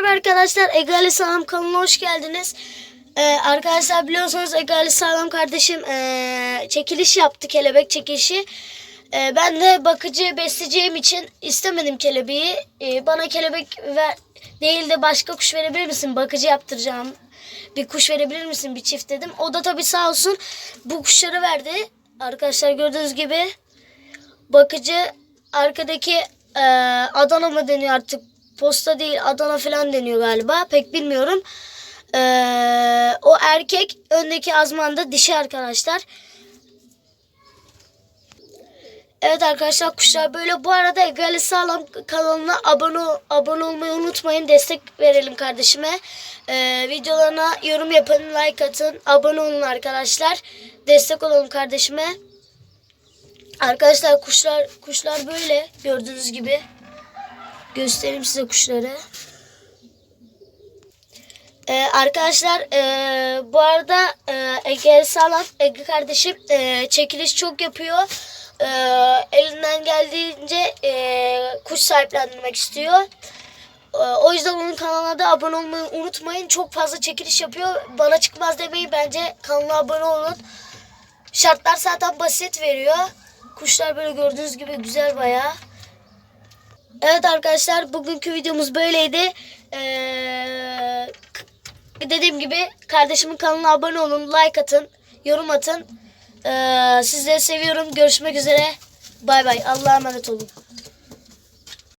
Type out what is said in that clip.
Merhaba arkadaşlar Egali Sağlam kanalına hoş geldiniz. Ee, arkadaşlar biliyorsunuz Egali Sağlam kardeşim ee, çekiliş yaptı kelebek çekilişi. Ee, ben de bakıcı besleyeceğim için istemedim kelebeği. Ee, bana kelebek ver değil de başka kuş verebilir misin? Bakıcı yaptıracağım. Bir kuş verebilir misin? Bir çift dedim. O da tabii sağ olsun bu kuşları verdi. Arkadaşlar gördüğünüz gibi bakıcı arkadaki e, Adana mı deniyor artık posta değil Adana falan deniyor galiba pek bilmiyorum. E, o erkek öndeki azman da dişi arkadaşlar. Evet arkadaşlar kuşlar böyle. Bu arada Egali Sağlam kanalına abone abone olmayı unutmayın. Destek verelim kardeşime. Ee, videolarına yorum yapın, like atın, abone olun arkadaşlar. Destek olalım kardeşime. Arkadaşlar kuşlar kuşlar böyle gördüğünüz gibi. Göstereyim size kuşları. Ee, arkadaşlar ee, bu arada ee, Ege Sağlam Ege kardeşim ee, çekiliş çok yapıyor. Ee, elinden geldiğince ee, kuş sahiplendirmek istiyor. Ee, o yüzden onun kanalına da abone olmayı unutmayın. Çok fazla çekiliş yapıyor. Bana çıkmaz demeyin. Bence kanala abone olun. Şartlar zaten basit veriyor. Kuşlar böyle gördüğünüz gibi güzel bayağı. Evet arkadaşlar bugünkü videomuz böyleydi. Ee, dediğim gibi kardeşimin kanalına abone olun, like atın, yorum atın. Ee, sizleri seviyorum. Görüşmek üzere. Bay bay. Allah'a emanet olun.